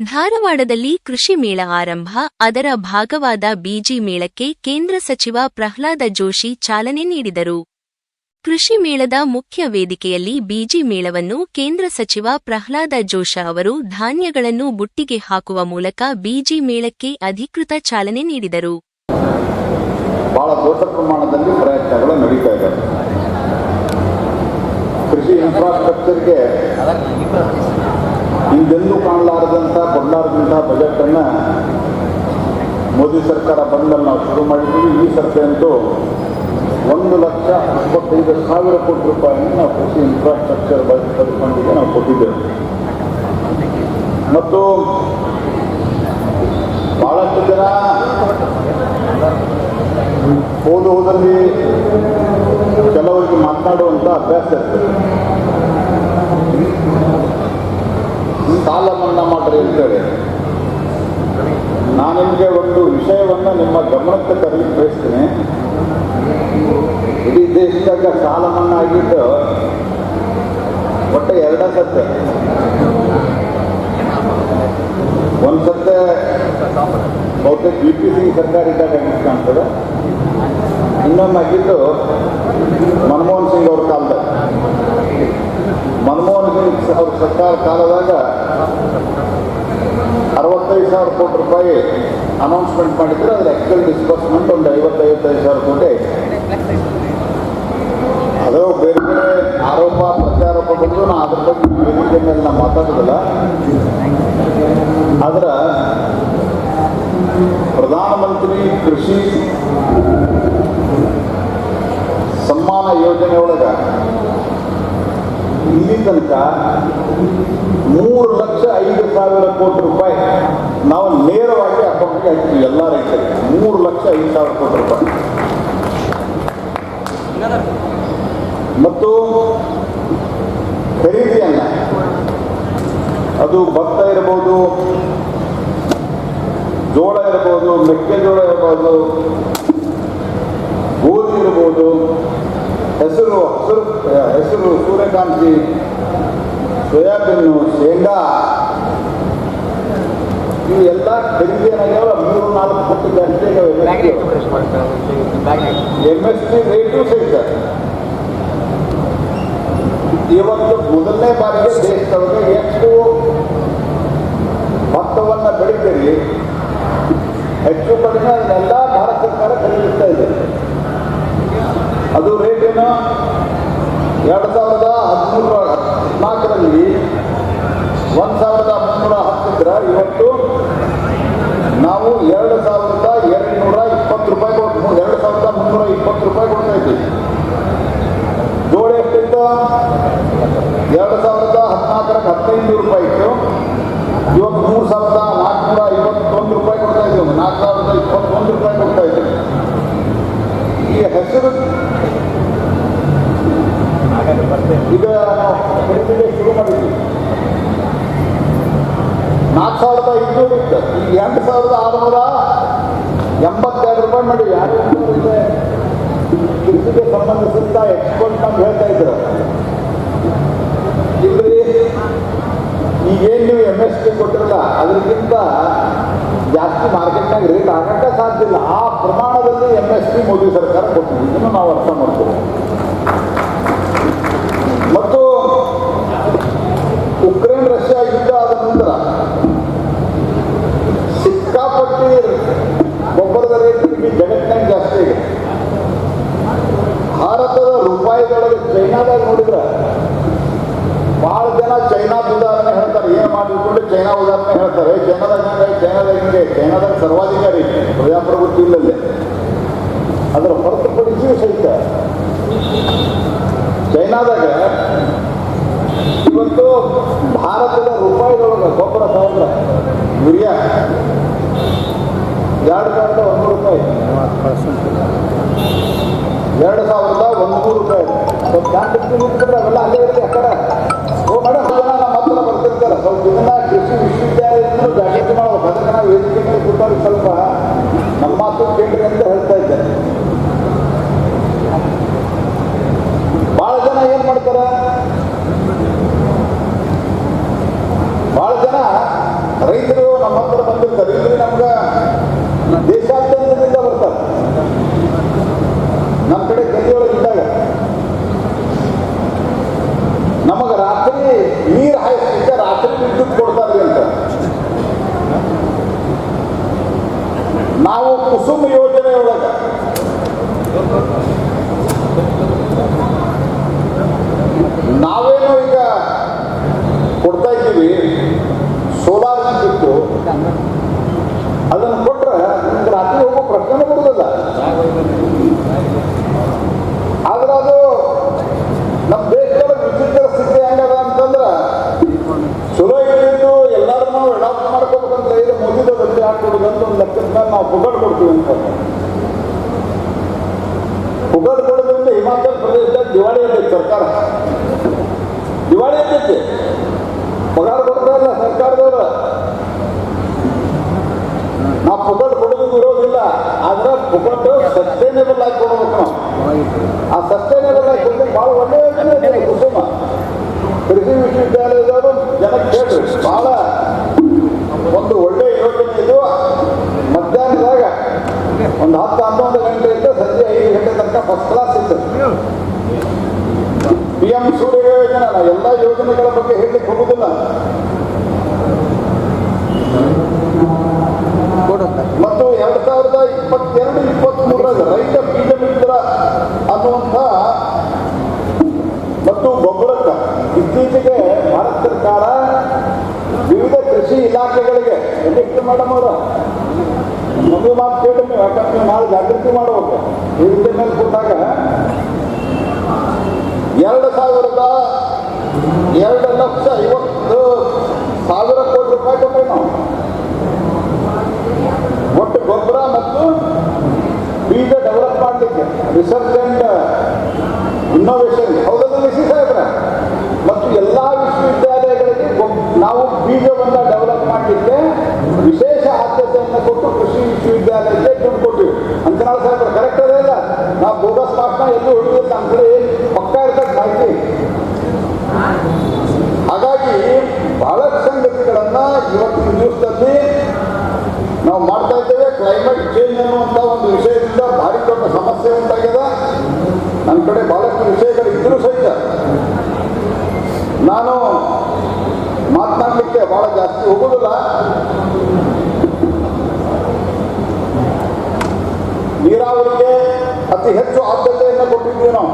ಧಾರವಾಡದಲ್ಲಿ ಕೃಷಿ ಮೇಳ ಆರಂಭ, ಅದರ ಭಾಗವಾದ ಬಿಜಿ ಮೇಳಕ್ಕೆ ಕೇಂದ್ರ ಸಚಿವ ಪ್ರಹ್ಲಾದ ಜೋಶಿ ಚಾಲನೆ ನೀಡಿದರು. ಕೃಷಿ ಮೇಳದ ಮುಖ್ಯ ವೇದಿಕೆಯಲ್ಲಿ ಬಿಜಿ ಮೇಳವನ್ನು ಕೇಂದ್ರ ಸಚಿವ ಪ್ರಹ್ಲಾದ ಜೋಶ ಅವರು ಧಾನ್ಯಗಳನ್ನು ಬುಟ್ಟಿಗೆ ಹಾಕುವ ಮೂಲಕ ಬಿಜಿ ಮೇಳಕ್ಕೆ ಅಧಿಕೃತ ಚಾಲನೆ ನೀಡಿದರು. ಬಹಳ ದೊಡ್ಡ ಪ್ರಮಾಣದಲ್ಲಿ ಪ್ರಯತ್ನಗಳು ನಡೀತಾ ಕೃಷಿ ಇನ್ಫ್ರಾಸ್ಟ್ರಕ್ಚರ್ಗೆ ಹಿಂದೆಂದೂ ಕಾಣಲಾರದಂಥ ಕೊಡಲಾರದಂಥ ಬಜೆಟನ್ನು ಮೋದಿ ಸರ್ಕಾರ ಬಂದಲ್ಲಿ ನಾವು ಶುರು ಮಾಡಿದ್ದೀವಿ. ಈ ಸರ್ತಿ ಅಂತೂ ಒಂದು ಲಕ್ಷ ಇಪ್ಪತ್ತೈದು ಸಾವಿರ ಕೋಟಿ ರೂಪಾಯಿನ ನಾವು ಕೃಷಿ ಇನ್ಫ್ರಾಸ್ಟ್ರಕ್ಚರ್ ಬಜೆಟ್ ಫಂಡಿಗೆ ನಾವು ಕೊಟ್ಟಿದ್ದೇವೆ. ಮತ್ತು ಬಹಳಷ್ಟು ಜನ ಓದು ಓದಲ್ಲಿ ಕೆಲವರಿಗೆ ಮಾತನಾಡುವಂಥ ಅಭ್ಯಾಸ ಇರ್ತದೆ. ಮನ್ನಾ ಮಾಡ್ರಿ ಅಂತೇಳಿ. ನಾನು ನಿಮಗೆ ಒಂದು ವಿಷಯವನ್ನು ನಿಮ್ಮ ಗಮನಕ್ಕೆ ತರಲಿಕ್ಕೆ ಬಯಸ್ತೀನಿ. ಇಡೀ ದೇಶದಾಗ ಸಾಲ ಮನ್ನಾ ಆಗಿದ್ದು ಒಟ್ಟು ಎರಡ ಸತ್ತೆ ಒಂದು ಸತ್ತೆ ಬಹುತೇಕ ಬಿ ಪಿ ಸಿ ಸರ್ಕಾರ ಇದ್ದಾಗ ಕಾಣ್ತದೆ? ಇನ್ನೊಂದು ಆಗಿದ್ದು ಮನಮೋಹನ್ ಸಿಂಗ್ ಅವ್ರ ಕಾಲದಾಗ. ಮನಮೋಹನ್ ಸಿಂಗ್ ಅವ್ರ ಸರ್ಕಾರ ಕಾಲದಾಗ ಅರವತ್ತೈದು ಸಾವಿರ ಕೋಟಿ ರೂಪಾಯಿ ಅನೌನ್ಸ್ಮೆಂಟ್ ಮಾಡಿದ್ರೆ. ಅದ್ರ ಆ್ಯಕ್ಚುಲ್ ಡಿಸ್ಬರ್ಸ್ಮೆಂಟ್ ಒಂದು ಐವತ್ತೈವತ್ತೈದು ಸಾವಿರ ಕೋಟಿ ಅದು ಬೇರೆ ಬೇರೆ ಆರೋಪ, ಪ್ರತ್ಯಾರೋಪ ಬಂದು ನಾನು ಅದ್ರ ಬಗ್ಗೆ ವೇದಿಕೆ ಮೇಲೆ ನಾನು ಮಾತಾಡೋದಿಲ್ಲ. ಆದ್ರೆ ಪ್ರಧಾನಮಂತ್ರಿ ಕೃಷಿ ಸಮ್ಮಾನ ಯೋಜನೆ ಒಳಗೆ ಇಲ್ಲಿ ತನಕ ಮೂರು ಲಕ್ಷ ಐದು ಸಾವಿರ ಕೋಟಿ ರೂಪಾಯಿ ನಾವು ನೇರವಾಗಿ ಅಕೌಂಟ್ಗೆ ಹಾಕ್ತೀವಿ ಎಲ್ಲ ರೈತರಿಗೆ. ಮೂರು ಲಕ್ಷ ಐದು ಸಾವಿರ ಕೋಟಿ ರೂಪಾಯಿ. ಮತ್ತು ಖರೀದಿಯನ್ನ ಅದು ಭತ್ತ ಇರಬಹುದು ಜೋಳ ಇರಬಹುದು ಮೆಕ್ಕೆಜೋಳ ಇರಬಹುದು ಗೋಧಿ ಇರಬಹುದು ಹೆಸರು ಹಸಿರು ಹೆಸರು ಸೂರ್ಯಕಾಂತಿ ಸೋಯಾಬೀನು ಶೇಂಗಾ. ಈ ಎಲ್ಲ ಖರೀದಿ ಏನಾಗ್ಯಾವ ಮೂರು ನಾಲ್ಕು ಕೋಟಿ ಜಾಸ್ತಿ ಎಂ ಎಸ್ ಪಿ ರೇಟು ಸಿಗ್ತದೆ ಇವತ್ತು ಮೊದಲನೇ ಬಾರಿಗೆ ದೇಶದೊಳಗೆ ಎಷ್ಟು ಭತ್ತವನ್ನು ಬೆಳಿತೀರಿ. ಹೆಚ್ಚು ಕಡಿಮೆ ಅದನ್ನೆಲ್ಲ ಭಾರತ ಸರ್ಕಾರ ಖರೀದಿಸ್ತಾ ಇದೆ. ಅದು ರೇಟ್ ಏನು ಎರಡು ಸಾವಿರದ ಹದಿಮೂರ ಹದಿನಾಲ್ಕರಲ್ಲಿ ಒಂದು ಸಾವಿರದ ಮುನ್ನೂರ ಹತ್ತಿದ್ರೆ ಇವತ್ತು ನಾವು ಎರಡು ಸಾವಿರದ ಎರಡುನೂರ ಇಪ್ಪತ್ತು ರೂಪಾಯಿ ಕೊಡ್ತೀವಿ ಎರಡು ಸಾವಿರದ ಮುನ್ನೂರ ಇಪ್ಪತ್ತು ರೂಪಾಯಿ ಕೊಡ್ತಾ ಇದ್ದೀವಿ. ಜೋಳ ಎಷ್ಟಿತ್ತು? ಎರಡು ಸಾವಿರದ ಹದಿನಾಲ್ಕರ ಹದಿನೈದು ರೂಪಾಯಿ ಇತ್ತು. ಇವತ್ತು ಮೂರು ಸಾವಿರದ ನಾಲ್ಕುನೂರ ಐವತ್ತೊಂದು ರೂಪಾಯಿ ಕೊಡ್ತಾ ಇದ್ದೀವಿ. ನಾಲ್ಕು ಸಾವಿರದ ಇಪ್ಪತ್ತೊಂದು ರೂಪಾಯಿ ಕೊಡ್ತಾ ಇದ್ದೀವಿ ಈ ಹೆಸರು ಈಗ ನಾವು ಖರೀದಿಗೆ ಶುರು ಮಾಡಿದ್ವಿ ನಾಲ್ಕು ಸಾವಿರದ ಇನ್ನೂರು ಇತ್ತು. ಈಗ ಎಂಟು ಸಾವಿರದ ಆರುನೂರ ಎಂಬತ್ತೆರಡು ರೂಪಾಯಿ ಮಾಡಿ ಯಾರು ಕೃಷಿಗೆ ಸಂಬಂಧಿಸಿದ ಎಕ್ಸ್ಪೋರ್ಟ್ ಅಂತ ಹೇಳ್ತಾ ಇದ್ರು. ಇಲ್ರಿ ಈಗೇನು ನೀವು ಎಂ ಎಸ್ ಟಿ ಕೊಟ್ಟಿರಲ್ಲ, ಅದಕ್ಕಿಂತ ಜಾಸ್ತಿ ಮಾರ್ಕೆಟ್ನಾಗ ರೇಟ್ ಆಗಕ್ಕೆ ಸಾಧ್ಯ ಇಲ್ಲ. ಆ ಪ್ರಮಾಣದಲ್ಲಿ ಎಂ ಎಸ್ ಟಿ ಮೋದಿ ಸರ್ಕಾರ ಕೊಟ್ಟಿದೆ. ಇದನ್ನು ನಾವು ಅರ್ಥ ಮಾಡ್ತೀವಿ ನಂತರ ಸಿಕ್ಕಾಪಟ್ಟಿ ಗೊಬ್ಬರದ ರೇಟ್ ಇಡೀ ಜಗತ್ತಿನಾಗ ಜಾಸ್ತಿ ಭಾರತದ ರೂಪಾಯಿದೊಳಗೆ ಚೈನಾದಾಗ ನೋಡಿದ್ರೆ ಭಾಳ ಜನ ಚೈನಾದ ಉದಾಹರಣೆ ಹೇಳ್ತಾರೆ, ಏನು ಮಾಡಿಕೊಂಡು ಚೈನಾ ಉದಾಹರಣೆ ಹೇಳ್ತಾರೆ ಚೈನಾದಾಗ ಹಂಗೆ ಚೈನಾದಾಗ ಹಿಂಗೆ ಚೈನಾದಾಗ ಸರ್ವಾಧಿಕಾರಿ ಪ್ರಜಾಪ್ರಭುತ್ವ ಇಲ್ಲದೆ ಅದರ ಹೊರತುಪಡಿಸಿಯೂ ಸಹಿತ ಚೈನಾದಾಗ ಇವತ್ತು ಭಾರತದ ರೂಪಾಯಿಗಳೊಳಗೆ ಗೊಬ್ಬರ ಸಾವಿರ ಯೂರಿಯಾ ಎರಡು ಸಾವಿರದ ಒಂದೂರು ರೂಪಾಯಿ. ಎರಡು ಸಾವಿರದ ಒಂದೂರು ರೂಪಾಯಿ. ನಿಂತ್ಬಿಟ್ರೆ ಅವೆಲ್ಲ ಅಲ್ಲೇ ಇರಲಿ ಅಕ್ಕಡ ನಮ್ಮ ಮಾತು ಅಂತ ಹೇಳ್ತಾ ಇದ್ದೆ. ಭಾಳ ಜನ ಏನು ಮಾಡ್ತಾರೆ? ಭಾಳ ಜನ ರೈತರು ನಮ್ಮ ಹತ್ರ ಬಂದಿರ್ತಾರೆ. ಇಲ್ಲಿ ನಮ್ಗೆ ದಿವಾಳಿ ಅಂತೈತೆ ಸರ್ಕಾರ. ದಿವಾಳಿ ಅಂತೈತೆ ಪಗಾರ ಕೊಡ್ತಾ ಇಲ್ಲ ಸರ್ಕಾರದವರು ನಾವು ಪುಗಡ್ ಕೊಡೋದು ಇರೋದಿಲ್ಲ. ಆದ್ರೆ ಪುಕಟ್ ಸಸ್ಟೈನೇಬಲ್ ಆಗಿ ಕೊಡ್ಬೇಕು ನಾವು. ಆ ಸಸ್ಟೈನೇಬಲ್ ಆಗಿ ಕೊಡಬೇಕು. ಭಾಳ ಒಳ್ಳೆಯ ಕುಸುಮ. ಕೃಷಿ ವಿಶ್ವವಿದ್ಯಾಲಯದವರು ಜನಕ್ಕೆ ಕೇಳ್ರಿ. ಭಾಳ ಒಂದು ಒಳ್ಳೆಯ ಯೋಜನೆ ಇದು. ಮಧ್ಯಾಹ್ನದಾಗ ಒಂದು ಹತ್ತು ಹನ್ನೊಂದು ಗಂಟೆಯಿಂದ ಸಂಜೆ ಐದು ಗಂಟೆ ತನಕ ಫಸ್ಟ್ ಕ್ಲಾಸ್ ಇತ್ತು. ಪಿ ಎಂ ಸೂರ್ಯ ಯೋಜನೆ ಎಲ್ಲ ಯೋಜನೆಗಳ ಬಗ್ಗೆ ಹೇಳಲಿಕ್ಕೆ ಹೋಗುದಿಲ್ಲ. ಮತ್ತು ಎರಡ್ ಸಾವಿರದ ಇಪ್ಪತ್ತೆರಡು ಇಪ್ಪತ್ತ್ಮೂರರಾಗ ರೈತ ಬೀಜ ಮಿತ್ರ ಅನ್ನುವಂಥ ಮತ್ತು ಗೊಬ್ಬರಕ್ಕ ಇತ್ತೀಚೆಗೆ ಭಾರತ ಸರ್ಕಾರ ವಿವಿಧ ಕೃಷಿ ಇಲಾಖೆಗಳಿಗೆ ಎಷ್ಟು ಮೇಡಮ್ ಅವರು? ನಮಗೆ ಮಾತು ಕೇಳಿ ಯಾಕಂದ್ರೆ ನಾವು ಜಾಗೃತಿ ಈ ರೀತಿ ಮೇಲೆ ಕೊಟ್ಟಾಗ ಎರಡು ಸಾವಿರದ ಎರಡು ಲಕ್ಷ ಐವತ್ತು ಸಾವಿರ ಕೋಟಿ ರೂಪಾಯಿ ಕೊಟ್ಟೇವೆ ನಾವು. ಒಟ್ಟು ಗೊಬ್ಬರ ಮತ್ತು ಬೀಜ ಡೆವಲಪ್ ಮಾಡಲಿಕ್ಕೆ ರಿಸರ್ಚ್ ಅಂಡ್ ಇನ್ನೋವೇಷನ್ ಹೌದಲ್ಲ ಸಾಹೇಬ್ರ? ಮತ್ತು ಎಲ್ಲ ವಿಶ್ವವಿದ್ಯಾಲಯಗಳಿಗೆ ನಾವು ಬೀಜವನ್ನು ಡೆವಲಪ್ ಮಾಡಲಿಕ್ಕೆ ವಿಶೇಷ ಆದ್ಯತೆಯನ್ನು ಕೊಟ್ಟು ಕೃಷಿ ವಿಶ್ವವಿದ್ಯಾಲಯಕ್ಕೆ ದುಡ್ಡು ಕೊಟ್ಟಿವಿ. ನಾವು ಸಾಹೇಬ್ರ ಕರೆಕ್ಟ್ ಅದೇ ಇಲ್ಲ ನಾವು ಬೋಗಸ್ ಮಾರ್ಕ್ನ ಎಲ್ಲೂ ಹೊಡೆದಿಲ್ಲ ನಮ್ಮ ಕಡೆ ಪಕ್ಕ ಇರ್ತಕ್ಕ ಮಾಹಿತಿ ಹಾಗಾಗಿ ಬಹಳಷ್ಟು ಸಂಗತಿಗಳನ್ನು ಇವತ್ತಿನ ದಿವಸದಲ್ಲಿ ನಾವು ಮಾಡ್ತಾ ಇದ್ದೇವೆ. ಕ್ಲೈಮೇಟ್ ಚೇಂಜ್ ಅನ್ನುವಂಥ ಒಂದು ವಿಷಯದಿಂದ ಭಾರಿ ದೊಡ್ಡ ಸಮಸ್ಯೆ ಉಂಟಾಗಿದೆ. ನನ್ನ ಕಡೆ ಬಹಳಷ್ಟು ವಿಷಯಗಳು ಇದ್ರೂ ಸಹಿತ ನಾನು ಮಾತನಾಡಲಿಕ್ಕೆ ಬಹಳ ಜಾಸ್ತಿ ಹೋಗುದಿಲ್ಲ ನೀರಾವರಿಗೆ ಅತಿ ಹೆಚ್ಚು ಆದ್ಯತೆಯನ್ನು ಕೊಟ್ಟಿದ್ದೀವಿ ನಾವು.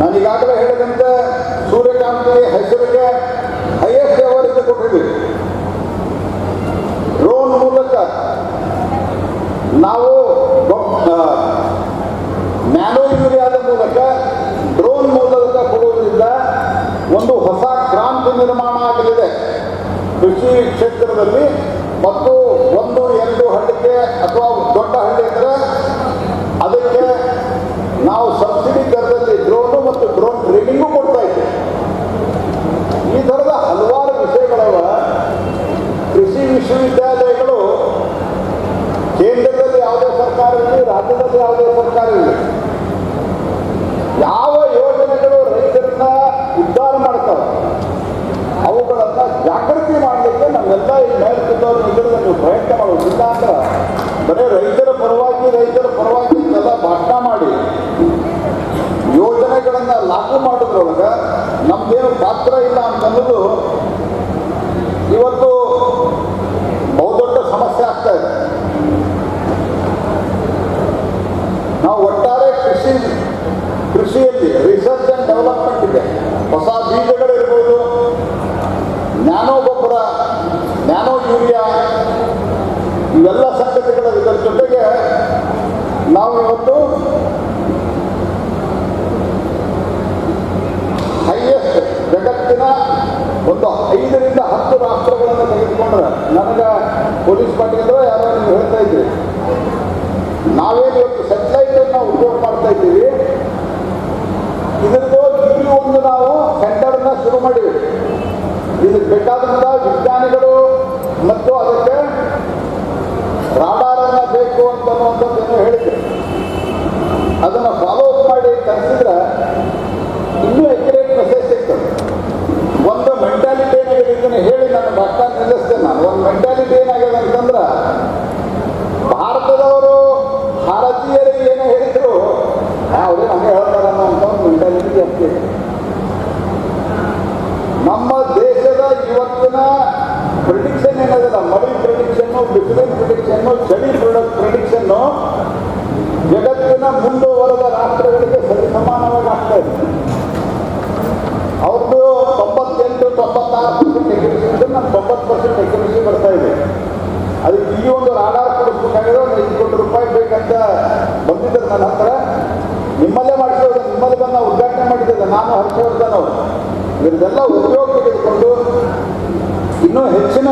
ನಾನು ಈಗಾಗಲೇ ಹೇಳಿದಂತೆ ಸೂರ್ಯಕಾಂತಿ ಹೆಸರಿಗೆ ಹೈಯೆಸ್ಟ್ ಅವರಿಗೆ ಕೊಟ್ಟಿದ್ದೀವಿ ಡ್ರೋನ್ ಮೂಲಕ ನಾವು ನ್ಯಾನೋ ಯೂರಿಯಾದ ಮೂಲಕ ಡ್ರೋನ್ ಮೂಲಕ ಕೊಡುವುದರಿಂದ ಒಂದು ಹೊಸ ಕ್ರಾಂತಿ ನಿರ್ಮಾಣ ಆಗಲಿದೆ ಕೃಷಿ ಕ್ಷೇತ್ರದಲ್ಲಿ ಮತ್ತು ಒಂದು ಎರಡು ಹಳ್ಳಿಗೆ ಅಥವಾ ದೊಡ್ಡ ಹಳ್ಳಿ ಇದ್ದರೆ ಅದಕ್ಕೆ ನಾವು ಸಬ್ಸಿಡಿ ದರದಲ್ಲಿ ಡ್ರೋನು ಮತ್ತು ಡ್ರೋನ್ ಟ್ರೈನಿಂಗು ಕೊಡ್ತಾ ಇದ್ದೇವೆ ಈ ಥರದ ಹಲವಾರು ವಿಷಯಗಳವ ಕೃಷಿ ವಿಶ್ವವಿದ್ಯಾಲಯಗಳು ಕೇಂದ್ರದಲ್ಲಿ ಯಾವುದೇ ಸರ್ಕಾರ ಇರಲಿ ರಾಜ್ಯದಲ್ಲಿ ಯಾವುದೇ ಸರ್ಕಾರ ಇರಲಿ ಯಾವ ಯೋಜನೆಗಳು ರೈತರನ್ನ ಉದ್ಧಾರ ಮಾಡ್ತಾವೆ ಅವುಗಳನ್ನು ಜಾಗೃತಿ ಮಾಡಲಿಕ್ಕೆ ನಮ್ಮೆಲ್ಲ ಈ ಮೇಲ್ಕಿದ್ದವ್ರು ಇದರಲ್ಲಿ ನೀವು ಪ್ರಯತ್ನ ಮಾಡೋದು ಇಲ್ಲ ಅಂದ್ರೆ ಬರೀ ರೈತರ ಪರವಾಗಿ ರೈತರ ಪರವಾಗಿ ಎಲ್ಲ ಭಾಷಣ ಮಾಡಿ ಯೋಜನೆಗಳನ್ನು ಲಾಗು ಮಾಡೋದ್ರೊಳಗೆ ನಮ್ದೇನು ಪಾತ್ರ ಇಲ್ಲ ಅಂತನ್ನೋದು ಇವತ್ತು ಬಹುದೊಡ್ಡ ಸಮಸ್ಯೆ ಆಗ್ತಾ ಇದೆ. ನಾವು ಒಟ್ಟಾರೆ ಕೃಷಿ, ಕೃಷಿಯಲ್ಲಿ ರಿಸರ್ಚ್ ಅಂಡ್ ಡೆವಲಪ್ಮೆಂಟ್ ಇದೆ. ಹೊಸ ಬೀಜಗಳಿರ್ಬೋದು ನ್ಯಾನೋ ಗೊಬ್ಬರ ನ್ಯಾನೋ ಯೂರಿಯಾ, ಇವೆಲ್ಲ ಸಂಗತಿಗಳ ಇದರ ಜೊತೆಗೆ ನಾವು ಇವತ್ತು ಒಂದು ಐದರಿಂದ ಹತ್ತು ರಾಷ್ಟ್ರಗಳನ್ನು ತೆಗೆದುಕೊಂಡ್ರೆ ನನಗೆ ಪೊಲೀಸ್ ಪಾಟೀಲರು ಯಾರೋ ನೀವು ಹೇಳ್ತಾ ಇದ್ರಿ. ನಾವೇನು ಇವತ್ತು ಸೆಟಲೈಟನ್ನು ಉಪಯೋಗ ಮಾಡ್ತಾ ಇದ್ದೀವಿ. ಇದರದ್ದು ಇಲ್ಲಿ ಒಂದು ನಾವು ಸೆಂಟರ್ನ ಶುರು ಮಾಡಿವಿ ಇದಕ್ಕೆ ಬೇಕಾದಂಥ ವಿಜ್ಞಾನಿಗಳು ಮತ್ತು ಅದಕ್ಕೆ ರಾಡಾರನ್ನ ಬೇಕು ಅಂತನ್ನುವಂಥದ್ದನ್ನು ಹೇಳಿದ್ರು. ಅದನ್ನು ಫಾಲೋ ಅಪ್ ಮಾಡಿ ಕಲಿಸಿದ್ರೆ ಇನ್ನೂ ಇದನ್ನು ಹೇಳಿ ನನ್ನ ಭಕ್ತ ನಿಲ್ಲಿಸ್ತೇನೆ ನಾನು. ಒಂದು ಮೆಂಟಾಲಿಟಿ ಏನಾಗಿದೆ ಅಂತಂದ್ರೆ, ಭಾರತದವರು ಭಾರತೀಯರಿಗೆ ಏನು ಹೇಳಿದ್ರು ಅವರೇ ನಮಗೆ ಹೇಳ್ತಾರನ್ನೋ ಅಂತ ಒಂದು ಮೆಂಟಾಲಿಟಿ ಅಷ್ಟೇ ಅದಕ್ಕೆ ಈ ಒಂದು ಆಧಾರ ಕೊಡಿಸ್ಬೇಕಾಗಿರೋ ಐದು ಕೋಟಿ ರೂಪಾಯಿ ಬೇಕಂತ ಬಂದಿದ್ದರು ನನ್ನ ಹತ್ರ. ನಿಮ್ಮಲ್ಲೇ ಮಾಡಿಸೋದು, ನಿಮ್ಮಲ್ಲಿ ಬಂದು ಉದ್ಘಾಟನೆ ಮಾಡಿದ್ದೇವೆ. ನಾನು ಹರ್ಷವರ್ಧನ್ ಅವರು. ಇದನ್ನೆಲ್ಲ ಉಪಯೋಗ ತೆಗೆದುಕೊಂಡು ಇನ್ನೂ ಹೆಚ್ಚಿನ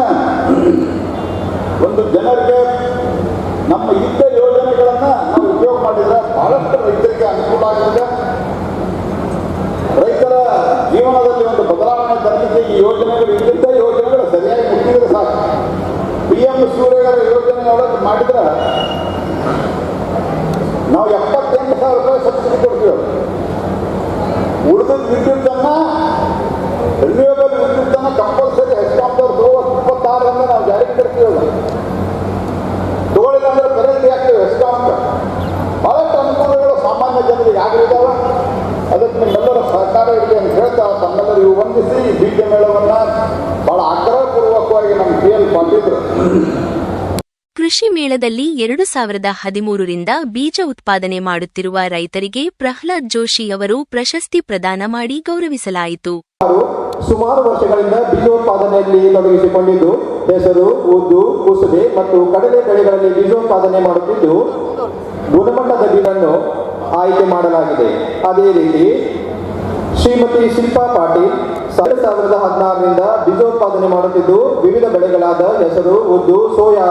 ಒಂದು ಜನರಿಗೆ ನಮ್ಮ ಇದ್ದ ಯೋಜನೆಗಳನ್ನು ನಾವು ಉಪಯೋಗ ಮಾಡಿದ್ರೆ ಬಹಳಷ್ಟು ರೈತರಿಗೆ ಅನುಕೂಲ ಆಗುತ್ತೆ. ರೈತರ ಜೀವನದಲ್ಲಿ ಒಂದು ಬದಲಾವಣೆ ತರಲಿಕ್ಕೆ ಈ ಯೋಜನೆಗಳು ಇದ್ದಿದ್ದ ಯೋಜನೆಗಳು ಸರಿಯಾಗಿ ಮುಟ್ಟಿದ್ರೆ ಸಾಕು ಪಿ ಎಂ ಸೂರ್ಯಗರ ಯೋಜನೆ ಒಳಗೆ ಮಾಡಿದ್ರೆ ನಾವು ಎಪ್ಪತ್ತೆಂಟು ಸಾವಿರ ರೂಪಾಯಿ ಸಬ್ಸಿಡಿ ಕೊಡ್ತೀವಿ. ಉಳಿದ ವಿದ್ಯುತ್ತನ್ನು ರಿನ್ಯೂಯಬಲ್ ವಿದ್ಯುತ್ತನ್ನು ಕಂಪಲ್ಸರಿ ಹೆಸ್ಕಾಂದವ್ರು ತಗೋಬೇಕು ಇಪ್ಪತ್ತಾರರಿಂದ ನಾವು ಜಾರಿಗೆ ತರ್ತೀವಿ ಅದು. ತಗೊಳ್ಳಿಲ್ಲ ಅಂದ್ರೆ ಕರೆಂಟ್ ಆಗ್ತೇವೆ ಹೆಸ್ಕಾಂ ಬಹಳಷ್ಟು ಅನುಕೂಲಗಳು ಸಾಮಾನ್ಯ ಜನರಿಗೆ ಆಗಿದ್ದಾವೆ ಅದಕ್ಕೆ ನಿಮ್ಮೆಲ್ಲರ ಸಹಕಾರ ಇರಲಿ ಅಂತ ಹೇಳ್ತಾ ತಮ್ಮೆಲ್ಲರಿಗೂ ವಂದಿಸಿ ಈ ಬೀಜ ಮೇಳವನ್ನ ಬಹಳ ಆಗ್ರಹಪೂರ್ವಕವಾಗಿ ನಮ್ಮ ಪಿ ಎಲ್ ಕೃಷಿ ಮೇಳದಲ್ಲಿ ಎರಡು ಸಾವಿರದ ಹದಿಮೂರರಿಂದ ಬೀಜ ಉತ್ಪಾದನೆ ಮಾಡುತ್ತಿರುವ ರೈತರಿಗೆ ಪ್ರಹ್ಲಾದ್ ಜೋಶಿ ಅವರು ಪ್ರಶಸ್ತಿ ಪ್ರದಾನ ಮಾಡಿ ಗೌರವಿಸಲಾಯಿತು. ಸುಮಾರು ವರ್ಷಗಳಿಂದ ಬೀಜೋತ್ಪಾದನೆಯಲ್ಲಿ ತೊಡಗಿಸಿಕೊಂಡಿದ್ದು ಹೆಸರು ಉದ್ದು, ಕುಸುಬೆ ಮತ್ತು ಕಡಲೆ ಬೆಳೆಗಳಲ್ಲಿ ಬೀಜೋತ್ಪಾದನೆ ಮಾಡುತ್ತಿದ್ದು, ಗುಣಮಟ್ಟದ ಬೀಜನ್ನು ಆಯ್ಕೆ ಮಾಡಲಾಗಿದೆ. ಅದೇ ರೀತಿ ಶ್ರೀಮತಿ ಶಿಲ್ಪಾ ಪಾಟೀಲ್ ಎರಡು ಸಾವಿರದ ಹದಿನಾರರಿಂದ ಬೀಜೋತ್ಪಾದನೆ ಮಾಡುತ್ತಿದ್ದು ವಿವಿಧ ಬೆಳೆಗಳಾದ ಹೆಸರು, ಉದ್ದು, ಸೋಯಾ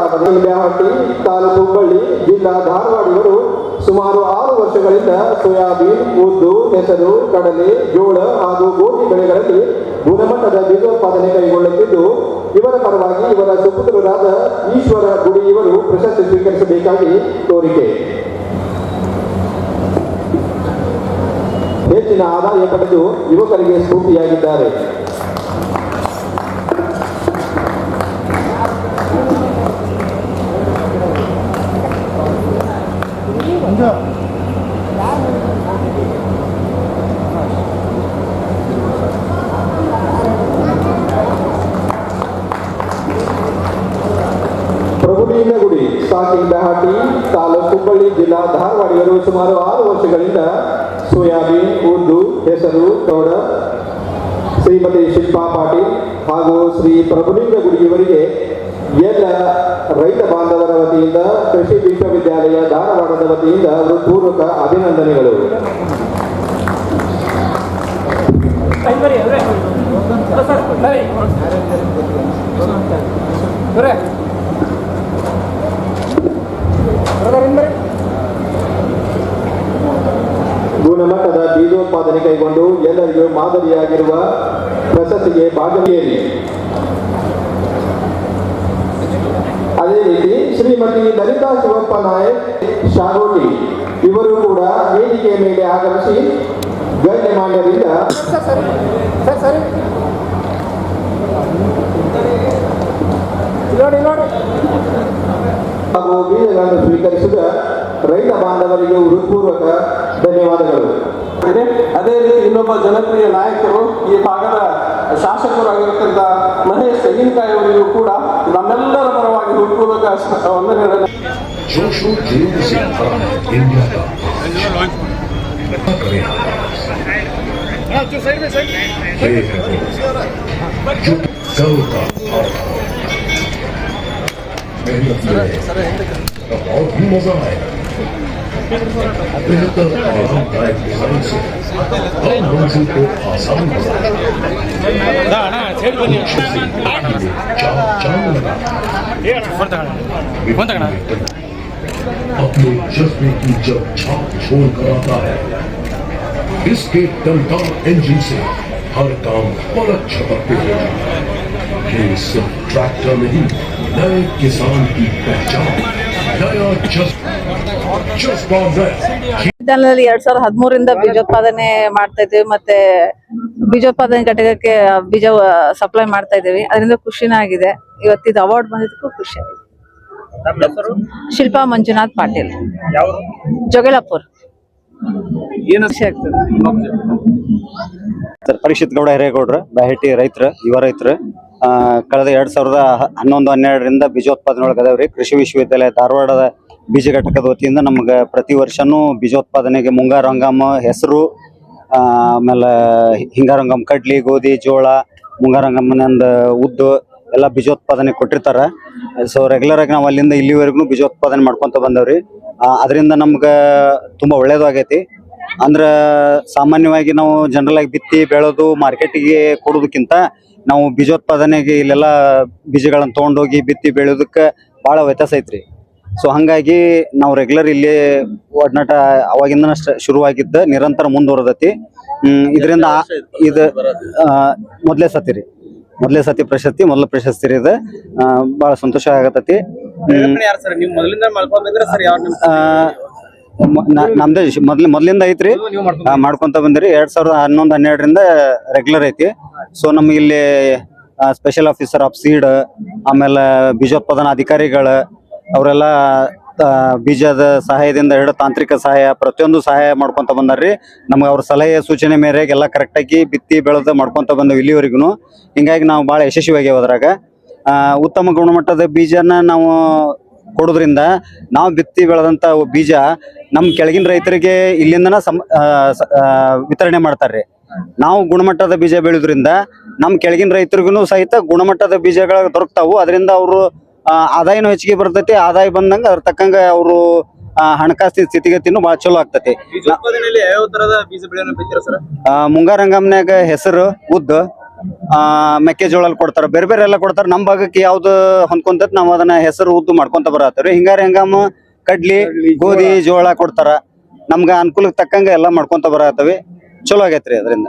ಬ್ಯಾಹಟ್ಟಿ ತಾಲೂಕು ಹುಬ್ಬಳ್ಳಿ, ಜಿಲ್ಲಾ ಧಾರವಾಡ ಇವರು ಸುಮಾರು ಆರು ವರ್ಷಗಳಿಂದ ಸೋಯಾಬೀನ್, ಉದ್ದು, ಹೆಸರು, ಕಡಲೆ, ಜೋಳ ಹಾಗೂ ಗೋಧಿ ಬೆಳೆಗಳಲ್ಲಿ ಗುಣಮಟ್ಟದ ಬೀಜೋತ್ಪಾದನೆ ಕೈಗೊಳ್ಳುತ್ತಿದ್ದು, ಇವರ ಪರವಾಗಿ ಇವರ ಸುಪುತ್ರರಾದ ಈಶ್ವರ ಗುಡಿ ಇವರು ಪ್ರಶಸ್ತಿ ಸ್ವೀಕರಿಸಬೇಕಾಗಿ ಕೋರಿಕೆ. ಹೆಚ್ಚಿನ ಆದಾಯ ಪಡೆದು ಯುವಕರಿಗೆ ಸ್ಫೂರ್ತಿಯಾಗಿದ್ದಾರೆ. ಪ್ರಭುಲಿಂಗಗುಡಿ ಸಾಕಿಂಗ್ ಬೆಹಾಟಿ ತಾಲೂಕು ಹುಬ್ಬಳ್ಳಿ ಜಿಲ್ಲಾ ಧಾರವಾಡಿಗರು ಸುಮಾರು ಆರು ವರ್ಷಗಳಿಂದ ಸೋಯಾಬೀನ್ ಉರ್ದು ಹೆಸರು, ತೋಡ, ಶ್ರೀಮತಿ ಶಿಲ್ಪಾ ಪಾಟೀಲ್ ಹಾಗೂ ಶ್ರೀ ಪ್ರಭುಲಿಂಗ ಗುಡಿಯವರಿಗೆ ಎಲ್ಲ ರೈತ ಬಾಂಧವರ ವತಿಯಿಂದ, ಕೃಷಿ ವಿಶ್ವವಿದ್ಯಾಲಯ ಧಾರವಾಡದ ವತಿಯಿಂದ ಹೃತ್ಪೂರ್ವಕ ಅಭಿನಂದನೆಗಳು. ಬರ್ರಿ ಗುಣಮಟ್ಟದ ಬೀಜೋತ್ಪಾದನೆ ಕೈಗೊಂಡು ಎಲ್ಲರಿಗೂ ಮಾದರಿಯಾಗಿರುವ ಪ್ರಶಸ್ತಿಗೆ ಭಾಗವಹಿಸಿ ಅದೇ ರೀತಿ ಶ್ರೀಮತಿ ಲಲಿತಾ ಶಿವಪ್ಪ ನಾಯಕ್, ಶಾಗೋಟಿ ಇವರು ಕೂಡ ವೇದಿಕೆ ಮೇಲೆ ಆಗಮಿಸಿ ಗಣ್ಯಮಾನ್ಯರಿಂದ ಹಾಗೂ ಬೀಜಗಳನ್ನು ಸ್ವೀಕರಿಸಿದ ರೈತ ಬಾಂಧವರಿಗೆ ಹೃತ್ಪೂರ್ವಕ ಧನ್ಯವಾದಗಳು ಇದೆ ಅದೇ ರೀತಿ ಇನ್ನೊಬ್ಬ ಜನಪ್ರಿಯ ನಾಯಕರು ಈ ಭಾಗದ ಶಾಸಕರಾಗಿರ್ತಕ್ಕಂಥ ಮಹೇಶ್ ತೆಂಗಿನಕಾಯಿ ಅವರಿಗೂ ಕೂಡ ನಮ್ಮೆಲ್ಲರ ಪರವಾಗಿ ಹೃತ್ಪೂರ್ವಕ ವಂದನೆಗಳನ್ನು जोशो जुनून से भरा है इंडिया का बेहतर आवाजों का एक से को आसान बना अपने जज्बे की जब छाप छोड़ कर आता है इसके दमदार इंजन से हर काम पलक छपकते हैं ये सिर्फ़ ट्रैक्टर नहीं नए किसान की पहचान नया जज्बा ದಲ್ಲಿ ಎರಡ್ ಸಾವಿರದ ಹದಿಮೂರಿಂದ ಬೀಜೋತ್ಪಾದನೆ ಮಾಡ್ತಾ ಇದೀವಿ ಮತ್ತೆ ಬೀಜೋತ್ಪಾದನೆ ಘಟಕಕ್ಕೆ ಬೀಜ ಸಪ್ಲೈ ಮಾಡ್ತಾ ಇದೀವಿ ಅದರಿಂದ ಖುಷಿನ ಆಗಿದೆ. ಇವತ್ತಿದ ಅವಾರ್ಡ್ ಬಂದಿದ್ದಕ್ಕೂ ಖುಷಿ ಆಗಿದೆ. ಶಿಲ್ಪಾ ಮಂಜುನಾಥ್ ಪಾಟೀಲ್. ಜೊಗಲಾಪುರ್. ಸರ್ ಪರಿಷತ್ ಗೌಡ ಹಿರೇಗೌಡ್ರ ಬ್ಯಾಹೇಟಿ ರೈತರ ಯುವ ರೈತರು. ಕಳೆದ ಎರಡ್ ಸಾವಿರದ ಹನ್ನೊಂದು ಹನ್ನೆರಡರಿಂದ ಬೀಜೋತ್ಪಾದನೆ ಒಳಗದವ್ರಿ. ಕೃಷಿ ವಿಶ್ವವಿದ್ಯಾಲಯ ಧಾರವಾಡದ ಬೀಜ ಘಟಕದ ವತಿಯಿಂದ ನಮ್ಗೆ ಪ್ರತಿ ವರ್ಷನೂ ಬೀಜೋತ್ಪಾದನೆಗೆ ಮುಂಗಾರು ಹಂಗಾಮ ಹೆಸರು ಆಮೇಲೆ ಹಿಂಗಾರು ಹಂಗಾಮ ಕಡ್ಲಿ, ಗೋಧಿ, ಜೋಳ ಮುಂಗಾರು ಹಂಗಾಮನಂದ ಉದ್ದು ಎಲ್ಲ ಬೀಜೋತ್ಪಾದನೆ ಕೊಟ್ಟಿರ್ತಾರ. ಸೊ ರೆಗ್ಯುಲರ್ ಆಗಿ ನಾವು ಅಲ್ಲಿಂದ ಇಲ್ಲಿವರೆಗೂ ಬೀಜೋತ್ಪಾದನೆ ಮಾಡ್ಕೊಂತ ಬಂದವ್ರಿ. ಅದರಿಂದ ನಮ್ಗೆ ತುಂಬಾ ಒಳ್ಳೇದು ಆಗೈತಿ. ಅಂದ್ರ ಸಾಮಾನ್ಯವಾಗಿ ನಾವು ಜನರಲ್ ಆಗಿ ಬಿತ್ತಿ ಬೆಳೆದು ಮಾರ್ಕೆಟ್ಗೆ ಕೊಡೋದಕ್ಕಿಂತ ನಾವು ಬೀಜೋತ್ಪಾದನೆಗೆ ಇಲ್ಲೆಲ್ಲ ಬೀಜಗಳನ್ನ ತಗೊಂಡೋಗಿ ಬಿತ್ತಿ ಬೆಳೆಯೋದಕ್ಕೆ ಬಹಳ ವ್ಯತ್ಯಾಸ ಐತ್ರಿ. ಸೊ ಹಂಗಾಗಿ ನಾವು ರೆಗ್ಯುಲರ್ ಇಲ್ಲಿ ಒಡನಾಟ ಅವಾಗಿಂದ ಶುರುವಾಗಿದ್ದ ನಿರಂತರ ಮುಂದುವರೆದತಿ. ಹ್ಮ್ ಇದರಿಂದ ಇದು ಮೊದಲೇ ಸತಿ ರೀ. ಮೊದಲೇ ಸತಿ ಪ್ರಶಸ್ತಿ ಮೊದಲ ಪ್ರಶಸ್ತಿ ರೀ ಇದು. ಭಾಳ ಸಂತೋಷ ಆಗತತಿ. ನಮ್ದೇ ಮೊದ್ಲ ಮೊದ್ಲಿಂದ ಐತ್ರಿ. ಮಾಡ್ಕೊಂತ ಬಂದಿರಿ. ಎರಡ್ ಸಾವಿರದ ಹನ್ನೊಂದು ಹನ್ನೆರಡರಿಂದ ರೆಗ್ಯುಲರ್ ಐತಿ. ಸೊ ನಮ್ಗೆ ಇಲ್ಲಿ ಸ್ಪೆಷಲ್ ಆಫೀಸರ್ ಆಫ್ ಸೀಡ್ ಆಮೇಲೆ ಬೀಜೋತ್ಪಾದನಾ ಅಧಿಕಾರಿಗಳ ಅವರೆಲ್ಲ ಬೀಜದ ಸಹಾಯದಿಂದ ಹಿಡಿದು ತಾಂತ್ರಿಕ ಸಹಾಯ, ಪ್ರತಿಯೊಂದು ಸಹಾಯ ಮಾಡ್ಕೊಂತ ಬಂದಾರ್ರಿ. ನಮ್ಗೆ ಅವ್ರ ಸಲಹೆ ಸೂಚನೆ ಮೇರೆಗೆ ಎಲ್ಲ ಕರೆಕ್ಟಾಗಿ ಬಿತ್ತಿ ಬೆಳೆದು ಮಾಡ್ಕೊಂತ ಬಂದವು ಇಲ್ಲಿವರೆಗೂ ಹಿಂಗಾಗಿ ನಾವು ಭಾಳ ಯಶಸ್ವಿಯಾಗ್ಯಾವ ಅದ್ರಾಗ. ಉತ್ತಮ ಗುಣಮಟ್ಟದ ಬೀಜನ ನಾವು ಕೊಡೋದ್ರಿಂದ ನಾವು ಬಿತ್ತಿ ಬೆಳೆದಂತ ಬೀಜ ನಮ್ಮ ಕೆಳಗಿನ ರೈತರಿಗೆ ಇಲ್ಲಿಂದನ ವಿತರಣೆ ಮಾಡ್ತಾರ್ರಿ. ನಾವು ಗುಣಮಟ್ಟದ ಬೀಜ ಬೆಳೆಯೋದ್ರಿಂದ ನಮ್ಮ ಕೆಳಗಿನ ರೈತರಿಗೂ ಸಹಿತ ಗುಣಮಟ್ಟದ ಬೀಜಗಳು ದೊರಕ್ತಾವು. ಅದರಿಂದ ಅವರು ಆದಾಯನೂ ಹೆಚ್ಚಿಗೆ ಬರ್ತೈತಿ. ಆದಾಯ ಬಂದಂಗ ಅದ್ರ ತಕ್ಕಂಗ ಅವರು ಹಣಕಾಸಿನ ಸ್ಥಿತಿಗತಿನೂ ಬಹಳ ಚಲೋ ಆಗ್ತೈತಿ. ಮುಂಗಾರ ಹಂಗಾಮ್ನ್ಯಾಗ ಹೆಸರು ಉದ್ದ ಆ, ಮೆಕ್ಕೆಜೋಳ ಕೊಡ್ತಾರ. ಬೇರೆ ಬೇರೆ ಎಲ್ಲ ಕೊಡ್ತಾರ. ನಮ್ ಭಾಗಕ್ಕೆ ಯಾವ್ದು ಹೊಂದ್ಕೊಂತೈತಿ ನಾವು ಅದನ್ನ ಹೆಸರು ಉದ್ದು ಮಾಡ್ಕೊಂತ ಬರತ್ತವ್ರಿ ಹಿಂಗಾರ ಹಂಗಾಮ ಕಡ್ಲಿ ಗೋಧಿ ಜೋಳ ಕೊಡ್ತಾರ. ನಮ್ಗ ಅನುಕೂಲಕ್ಕೆ ತಕ್ಕಂಗ ಎಲ್ಲ ಮಾಡ್ಕೊಂತ ಬರತ್ತವಿ ಚಲೋ ಆಗೈತ್ರಿ ಅದರಿಂದ.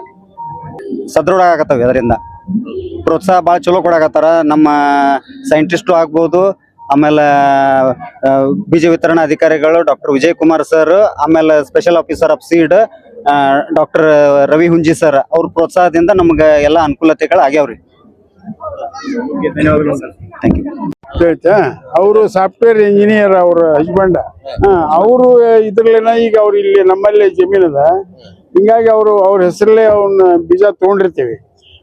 ಸದೃಢ ಆಗತ್ತವಿ ಅದರಿಂದ. ಪ್ರೋತ್ಸಾಹ ಭಾಳ ಚಲೋ ಕೊಡಾಕತ್ತಾರ. ನಮ್ಮ ಸೈಂಟಿಸ್ಟು ಆಗ್ಬೋದು ಆಮೇಲೆ ಬೀಜ ವಿತರಣಾ ಅಧಿಕಾರಿಗಳು ಡಾಕ್ಟರ್ ವಿಜಯ್ ಕುಮಾರ್ ಸರ್ ಆಮೇಲೆ special officer of seed doctor Ravi Hunji sir ಅವ್ರ ಪ್ರೋತ್ಸಾಹದಿಂದ ನಮ್ಗೆ ಎಲ್ಲ ಅನುಕೂಲತೆಗಳು ಆಗ್ಯಾವ್ರಿ. ಧನ್ಯವಾದಗಳು ಸರ್ ಥ್ಯಾಂಕ್ ಯು ಆಯ್ತಾ ಅವರು ಸಾಫ್ಟ್ವೇರ್ ಇಂಜಿನಿಯರ್ ಅವ್ರ ಹಸ್ಬೆಂಡ್ ಅವರು ಇದ್ರಲ್ಲೇನ ಈಗ ಅವ್ರು ಇಲ್ಲಿ ನಮ್ಮಲ್ಲಿ ಜಮೀನದ. ಹಿಂಗಾಗಿ ಅವರು ಅವ್ರ ಹೆಸರಲ್ಲೇ ಅವನ್ನ ಬೀಜ ತೊಗೊಂಡಿರ್ತೀವಿ.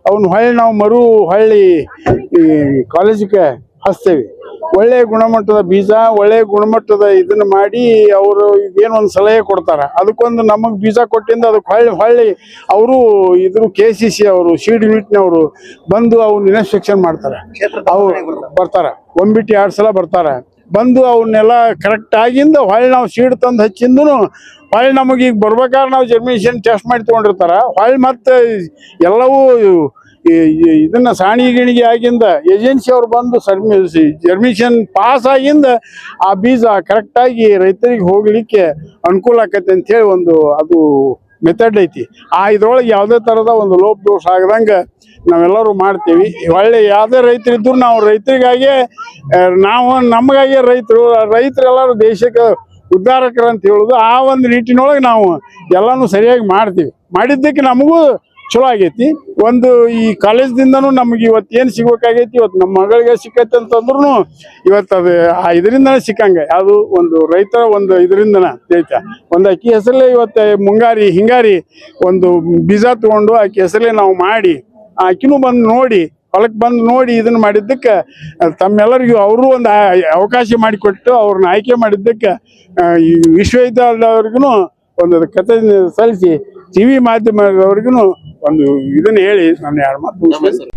ಅವ್ನ ಹೊಳ್ಳಿ ನಾವು ಮರು ಹೊಳ್ಳಿ ಈ ಕಾಲೇಜಿಗೆ ಹಚ್ತೇವೆ. ಒಳ್ಳೆ ಗುಣಮಟ್ಟದ ಬೀಜ ಒಳ್ಳೆ ಗುಣಮಟ್ಟದ ಇದನ್ನ ಮಾಡಿ ಅವರು ಏನು ಒಂದು ಸಲಹೆ ಕೊಡ್ತಾರೆ. ಅದಕ್ಕೊಂದು ನಮಗೆ ಬೀಜ ಕೊಟ್ಟಿಂದ ಅದಕ್ಕೆ ಹೊಳ್ಳಿ ಹೊಳ್ಳಿ ಅವರು ಇದ್ರು ಕೆ ಸಿ ಸಿ ಅವರು ಸೀಡ್ ಯೂನಿಟ್ನವರು ಬಂದು ಅವ್ರು ಇನ್ಸ್ಪೆಕ್ಷನ್ ಮಾಡ್ತಾರೆ. ಅವ್ರು ಬರ್ತಾರೆ. ಒಂಬಿಟ್ಟು ಎರಡು ಸಲ ಬರ್ತಾರ. ಬಂದು ಅವನ್ನೆಲ್ಲ ಕರೆಕ್ಟ್ ಆಗಿಂದ ಹೊಳ್ಳಿ ನಾವು ಸೀಡ್ ತಂದು ಹಚ್ಚಿಂದೂ ಹೊಳ್ಳಿ ನಮಗೆ ಈಗ ಬರ್ಬೇಕಾದ್ರೆ ನಾವು ಜರ್ಮಿನೇಷನ್ ಟೆಸ್ಟ್ ಮಾಡಿ ತೊಗೊಂಡಿರ್ತಾರ. ಹೊಳ್ಳಿ ಮತ್ತೆ ಎಲ್ಲವೂ ಇದನ್ನ ಸಾಣಿ ಗಿಣಿಗೆ ಆಗಿಂದ ಏಜೆನ್ಸಿ ಅವ್ರು ಬಂದು ಸರ್ಮಿ ಜರ್ಮಿಷನ್ ಪಾಸ್ ಆಗಿಂದ ಆ ಬೀಜ ಕರೆಕ್ಟಾಗಿ ರೈತರಿಗೆ ಹೋಗ್ಲಿಕ್ಕೆ ಅನುಕೂಲ ಅಂತ ಹೇಳಿ ಒಂದು ಅದು ಮೆಥಡ್ ಐತಿ. ಆ ಇದ್ರೊಳಗೆ ಯಾವುದೇ ಥರದ ಒಂದು ಲೋಪ ದೋಷ ಆಗದಂಗೆ ನಾವೆಲ್ಲರೂ ಮಾಡ್ತೀವಿ. ಒಳ್ಳೆ ಯಾವುದೇ ರೈತರು ಇದ್ರು ನಾವು ರೈತರಿಗಾಗಿಯೇ ನಾವು ನಮಗಾಗಿ ರೈತರು, ರೈತರೆಲ್ಲರೂ ದೇಶಕ್ಕೆ ಉದ್ಧಾರಕರು ಅಂತ ಹೇಳೋದು ಆ ಒಂದು ನಿಟ್ಟಿನೊಳಗೆ ನಾವು ಎಲ್ಲನೂ ಸರಿಯಾಗಿ ಮಾಡ್ತೀವಿ. ಮಾಡಿದ್ದಕ್ಕೆ ನಮಗೂ ಚಲೋ ಆಗೈತಿ. ಒಂದು ಈ ಕಾಲೇಜ್ದಿಂದನೂ ನಮ್ಗೆ ಇವತ್ತು ಏನು ಸಿಗ್ಬೇಕಾಗೈತಿ ಇವತ್ತು ನಮ್ಮ ಮಗಳಿಗೆ ಸಿಕ್ಕೈತೆ ಅಂತಂದ್ರೂ ಇವತ್ತು ಅದು ಆ ಇದರಿಂದನೇ ಸಿಕ್ಕಂಗೆ. ಅದು ಒಂದು ರೈತರ ಒಂದು ಇದರಿಂದನೇ ರೈತ ಒಂದು ಅಕ್ಕಿ ಹೆಸರಲ್ಲೇ ಇವತ್ತು ಮುಂಗಾರಿ, ಹಿಂಗಾರಿ ಒಂದು ಬೀಜ ತಗೊಂಡು ಅಕ್ಕಿ ಹೆಸರಲ್ಲೇ ನಾವು ಮಾಡಿ, ಆ ಅಕ್ಕಿನೂ ಬಂದು ನೋಡಿ ಹೊಲಕ್ಕೆ ಬಂದು ನೋಡಿ ಇದನ್ನು ಮಾಡಿದ್ದಕ್ಕೆ, ತಮ್ಮೆಲ್ಲರಿಗೂ ಅವರು ಒಂದು ಅವಕಾಶ ಮಾಡಿಕೊಟ್ಟು ಅವ್ರನ್ನ ಆಯ್ಕೆ ಮಾಡಿದ್ದಕ್ಕೆ ಈ ವಿಶ್ವವಿದ್ಯಾಲಯದವ್ರಿಗೂ ಒಂದು ಕತೆ ಸಲ್ಲಿಸಿ, ಟಿ ವಿ ಮಾಧ್ಯಮದವ್ರಿಗೂ ಒಂದು ಇದನ್ನ ಹೇಳಿ ನಾನು ಎರಡು ಮಾತು ಮುಗಿಸ್ತೇನೆ.